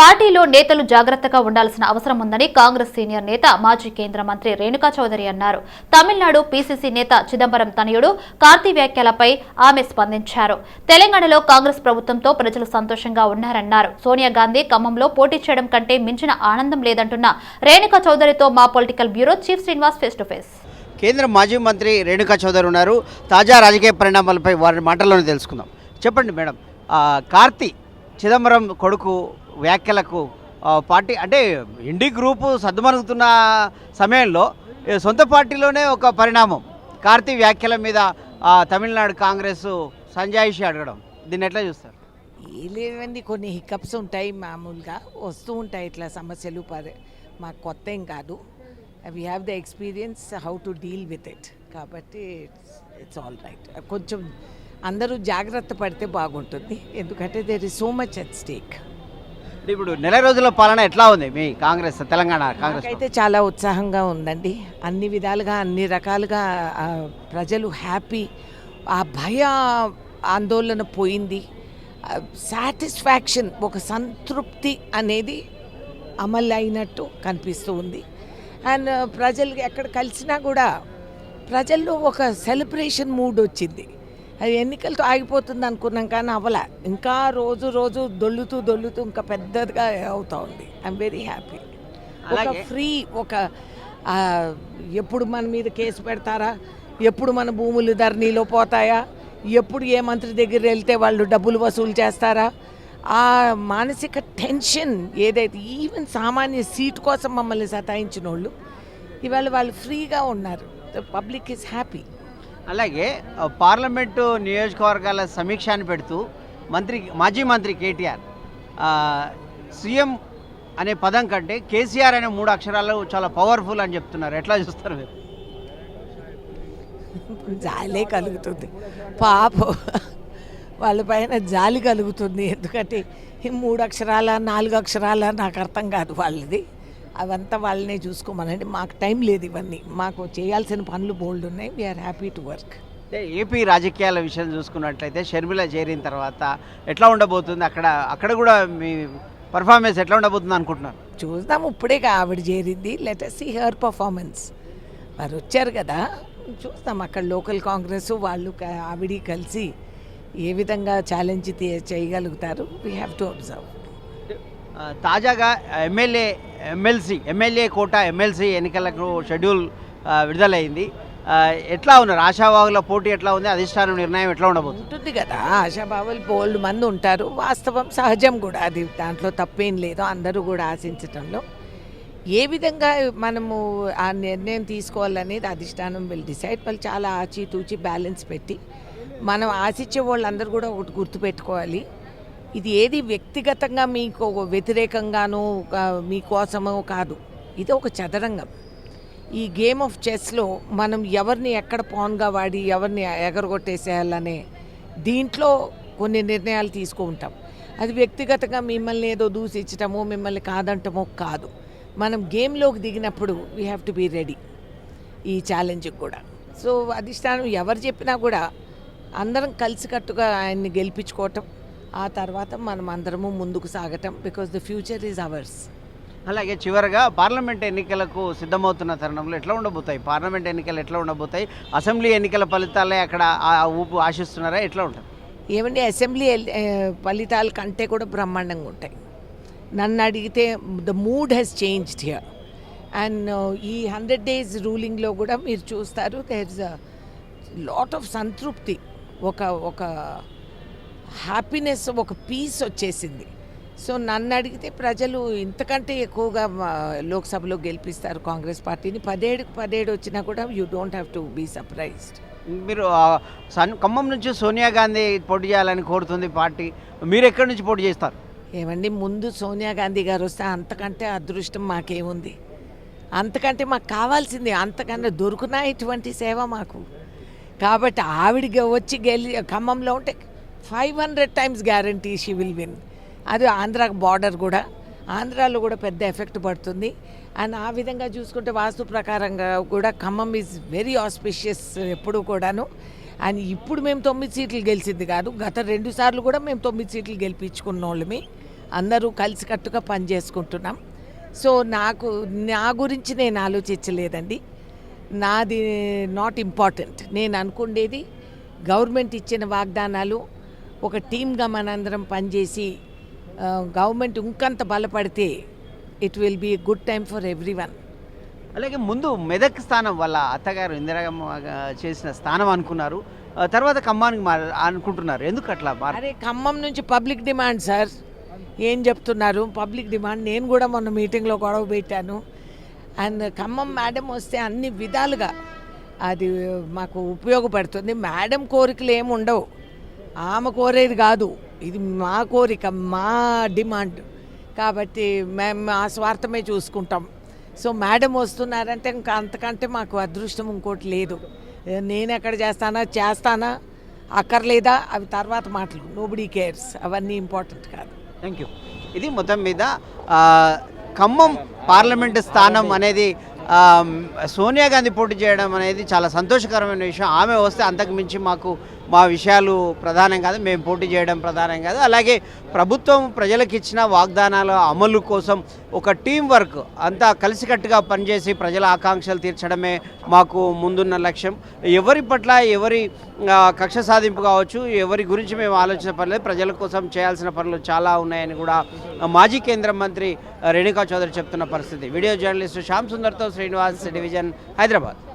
పార్టీలో నేతలు జాగ్రత్తగా ఉండాల్సిన అవసరం ఉందని కాంగ్రెస్ సీనియర్ నేత మాజీ కేంద్ర మంత్రి రేణుకా చౌదరి అన్నారు. తమిళనాడు పీసీసీ నేత చిదంబరం తనయుడు కార్తీ వ్యాఖ్యలపై ఆమె స్పందించారు. తెలంగాణలో కాంగ్రెస్ ప్రభుత్వంతో ప్రజలు సంతోషంగా ఉన్నారన్నారు. సోనియా గాంధీ ఖమ్మంలో పోటీ చేయడం కంటే మించిన ఆనందం లేదంటున్న రేణుకా చౌదరితో మా political bureau chief Srinivas face to face. కేంద్ర మాజీ మంత్రి రేణుకా చౌదరి ఉన్నారు. తాజా రాజకీయ పరిణామాలపై వారి మాటల్లోనే తెలుసుకుందాం. చెప్పండి మేడం కార్తీ చిదంబరం కొడుకు వ్యాఖ్యలకు పార్టీ అంటే ఇండి గ్రూపు సర్దుమరుగుతున్న సమయంలో సొంత పార్టీలోనే ఒక పరిణామం. కార్తీ వ్యాఖ్యల మీద తమిళనాడు కాంగ్రెస్ సంజాయిషి అడగడం. దీన్ని ఎట్లా చూస్తారు? ఏ లేవండి కొన్ని హికప్స్ ఉంటాయి మామూలుగా. వస్తూ ఉంటాయి ఇట్లా సమస్యలు. మాకు కొత్త ఏం కాదు. We have the experience how to deal with it కాబట్టి ఇట్స్ ఇట్స్ ఆల్ రైట్ కొంచెం అందరూ జాగ్రత్త పడితే బాగుంటుంది. ఎందుకంటే there is so much at stake ఇప్పుడు నెల రోజుల పాలన ఎట్లా ఉంది మీ కాంగ్రెస్ తెలంగాణ కాంగ్రెస్ అయితే చాలా ఉత్సాహంగా ఉందండి. అన్ని విధాలుగా అన్ని రకాలుగా ప్రజలు హ్యాపీ ఆ భయ ఆందోళన పోయింది. సాటిస్ఫాక్షన్ ఒక సంతృప్తి అనేది అమలు అయినట్టు కనిపిస్తూ ఉంది. అండ్ ప్రజలు ఎక్కడ కలిసినా కూడా ప్రజల్లో ఒక సెలబ్రేషన్ మూడ్ వచ్చింది. అది ఎన్నికలతో ఆగిపోతుంది అనుకున్నాం కానీ అవల ఇంకా రోజు రోజు దొల్లుతూ దొల్లుతూ ఇంకా పెద్దదిగా అవుతా ఉంది ఐఎమ్ వెరీ హ్యాపీ ఒక ఫ్రీ ఒక ఎప్పుడు మన మీద కేసు పెడతారా? ఎప్పుడు మన భూములు ధరణిలో పోతాయా? ఎప్పుడు ఏ మంత్రి దగ్గర వెళ్తే వాళ్ళు డబ్బులు వసూలు చేస్తారా? ఆ మానసిక టెన్షన్ ఏదైతే ఈవెన్ సామాన్య సీట్ కోసం మమ్మల్ని సతాయించిన వాళ్ళు ఇవాళ వాళ్ళు ఫ్రీగా ఉన్నారు. ద పబ్లిక్ ఈజ్ హ్యాపీ అలాగే పార్లమెంటు నియోజకవర్గాల సమీక్షాన్ని పెడుతూ మంత్రి మాజీ మంత్రి కేటీఆర్ సీఎం అనే పదం కంటే కేసీఆర్ అనే మూడు అక్షరాలు చాలా పవర్ఫుల్ అని చెప్తున్నారు. ఎట్లా చూస్తారు మీరు? జాలే కలుగుతుంది. పాప. వాళ్ళ పైన జాలి కలుగుతుంది. ఎందుకంటే ఈ మూడు అక్షరాల నాలుగు అక్షరాల నాకు అర్థం కాదు వాళ్ళది. అవంతా వాళ్ళనే చూసుకోమనండి మాకు టైం లేదు ఇవన్నీ. మాకు చేయాల్సిన పనులు బోల్డ్ ఉన్నాయి. We are happy to work అంటే ఏపీ రాజకీయాల విషయం చూసుకున్నట్లయితే షర్మిల చేరిన తర్వాత ఎట్లా ఉండబోతుంది? అక్కడ అక్కడ కూడా మీ పర్ఫార్మెన్స్ ఎట్లా ఉండబోతుంది అనుకుంటున్నారు? చూద్దాం. ఇప్పుడే ఆవిడ చేరింది. లెట్ సీ హర్ పర్ఫార్మెన్స్ వారు వచ్చారు కదా. చూస్తాం అక్కడ లోకల్ కాంగ్రెస్ వాళ్ళు ఆవిడ కలిసి ఏ విధంగా ఛాలెంజ్ చేయగలుగుతారు? వీ హ్యావ్ టు అబ్జర్వ్ తాజాగా MLA MLC MLA quota MLC ఎన్నికలకు షెడ్యూల్ విడుదలైంది. ఎట్లా ఉన్నారు? ఆశావాగుల పోటీ ఎట్లా ఉంది? అధిష్టానం నిర్ణయం ఎట్లా ఉండబోతుంది? ఉంటుంది కదా ఆశాబాబులు బోల్డ్ మంది ఉంటారు. వాస్తవం సహజం కూడా అది. దాంట్లో తప్పేం లేదు. అందరూ కూడా ఆశించటంలో. ఏ విధంగా మనము ఆ నిర్ణయం తీసుకోవాలనేది అధిష్టానం విల్ డిసైడ్ వాళ్ళు చాలా ఆచితూచి బ్యాలెన్స్ పెట్టి మనం ఆశించే వాళ్ళందరూ కూడా ఒకటి గుర్తుపెట్టుకోవాలి. ఇది ఏది వ్యక్తిగతంగా మీకు వ్యతిరేకంగానూ మీకోసమో కాదు. ఇది ఒక చదరంగం. ఈ గేమ్ ఆఫ్ చెస్లో మనం ఎవరిని ఎక్కడ పాన్గా వాడి ఎవరిని ఎగరగొట్టేసేయాలనే దీంట్లో కొన్ని నిర్ణయాలు తీసుకుంటాం అది వ్యక్తిగతంగా మిమ్మల్ని ఏదో దూషించటమో మిమ్మల్ని కాదంటమో కాదు. మనం గేమ్లోకి దిగినప్పుడు we have to be ready ఈ ఛాలెంజ్కి కూడా. సో అధిష్టానం ఎవరు చెప్పినా కూడా అందరం కలిసికట్టుగా ఆయన్ని గెలిపించుకోవటం ఆ తర్వాత మనం అందరము ముందుకు సాగటం because the future is ours అలాగే చివరగా పార్లమెంట్ ఎన్నికలకు సిద్ధమవుతున్న తరుణంలో ఎట్లా ఉండబోతాయి? పార్లమెంట్ ఎన్నికలు ఎట్లా ఉండబోతాయి? అసెంబ్లీ ఎన్నికల ఫలితాలే అక్కడ ఊపు ఆశిస్తున్నారా? ఎట్లా ఉంటుంది ఏమండి అసెంబ్లీ ఫలితాల కంటే కూడా బ్రహ్మాండంగా ఉంటాయి. నన్ను అడిగితే the mood has changed here and ఈ హండ్రెడ్ డేస్ రూలింగ్లో కూడా మీరు చూస్తారు there is a lot of సంతృప్తి. ఒక ఒక హ్యాపీనెస్ ఒక పీస్ వచ్చేసింది. సో నన్ను అడిగితే ప్రజలు ఇంతకంటే ఎక్కువగా లోక్సభలో గెలిపిస్తారు కాంగ్రెస్ పార్టీని. పదేడుకు పదేడు వచ్చినా కూడా you don't have to be surprised మీరు సన్ ఖమ్మం నుంచి సోనియా గాంధీ పోటీ చేయాలని కోరుతుంది పార్టీ. మీరు ఎక్కడి నుంచి పోటీ చేస్తారు? ఏమండి ముందు సోనియా గాంధీ గారు వస్తే అంతకంటే అదృష్టం మాకేముంది? అంతకంటే మాకు కావాల్సింది అంతకన్నా దొరుకునా ఇటువంటి సేవ మాకు. కాబట్టి ఆవిడకి వచ్చి గెలి ఖమ్మంలో ఉంటే five hundred times guarantee she will win. అది ఆంధ్ర బార్డర్ కూడా. ఆంధ్రాలో కూడా పెద్ద ఎఫెక్ట్ పడుతుంది. అండ్ ఆ విధంగా చూసుకుంటే వాస్తు ప్రకారంగా కూడా ఖమ్మం ఈజ్ వెరీ ఆస్పిషియస్ ఎప్పుడు కూడాను. అండ్ ఇప్పుడు మేము తొమ్మిది సీట్లు గెలిచింది కాదు. గత రెండు సార్లు కూడా మేము తొమ్మిది సీట్లు గెలిపించుకున్న వాళ్ళమి అందరూ కలిసికట్టుగా పనిచేసుకుంటున్నాం సో నాకు నా గురించి నేను ఆలోచించలేదండి. నాది నాట్ ఇంపార్టెంట్ నేను అనుకుండేది గవర్నమెంట్ ఇచ్చిన వాగ్దానాలు ఒక టీమ్గా మనందరం పనిచేసి గవర్నమెంట్ ఇంకంత బలపడితే it will be good time for everyone అలాగే ముందు మెదక్ స్థానం వాళ్ళ అత్తగారు ఇందిరాగమ్మ చేసిన స్థానం అనుకున్నారు. తర్వాత ఖమ్మానికి అనుకుంటున్నారు. ఎందుకు అట్లా అరే ఖమ్మం నుంచి పబ్లిక్ డిమాండ్ సార్. ఏం చెప్తున్నారు? పబ్లిక్ డిమాండ్ నేను కూడా మొన్న మీటింగ్లో గొడవ పెట్టాను. అండ్ ఖమ్మం మేడం వస్తే అన్ని విధాలుగా అది మాకు ఉపయోగపడుతుంది. మేడం కోరికలు ఏమి ఉండవు. ఆమె కోరేది కాదు. ఇది మా కోరిక మా డిమాండ్. కాబట్టి మేము మా స్వార్థమే చూసుకుంటాం. సో మేడం వస్తున్నారంటే ఇంకా అంతకంటే మాకు అదృష్టం ఇంకోటి లేదు. నేను ఎక్కడ చేస్తానా? చేస్తానా? అక్కర్లేదా? అవి తర్వాత మాటలు. నోబడీ కేర్స్ అవన్నీ ఇంపార్టెంట్ కాదు. థ్యాంక్ యూ ఇది మొత్తం మీద ఆ, ఖమ్మం పార్లమెంటు స్థానం అనేది ఆ, సోనియా గాంధీ పోటీ చేయడం అనేది చాలా సంతోషకరమైన విషయం. ఆమె వస్తే అంతకు మించి మాకు మా విషయాలు ప్రధానం కాదు మేము పోటీ చేయడం ప్రధానం కాదు. అలాగే ప్రభుత్వం ప్రజలకు ఇచ్చిన వాగ్దానాల అమలు కోసం ఒక టీం వర్క్ అంతా కలిసికట్టుగా పనిచేసి ప్రజల ఆకాంక్షలు తీర్చడమే మాకు ముందున్న లక్ష్యం. ఎవరి పట్ల ఎవరి కక్ష సాధింపు కావచ్చు ఎవరి గురించి మేము ఆలోచన పర్లేదు ప్రజల కోసం చేయాల్సిన పనులు చాలా ఉన్నాయని కూడా మాజీ కేంద్ర మంత్రి రేణుకా చౌదరి చెప్తున్న పరిస్థితి. వీడియో జర్నలిస్టు శ్యామ్ సుందర్తో శ్రీనివాస్ డివిజన్ హైదరాబాద్.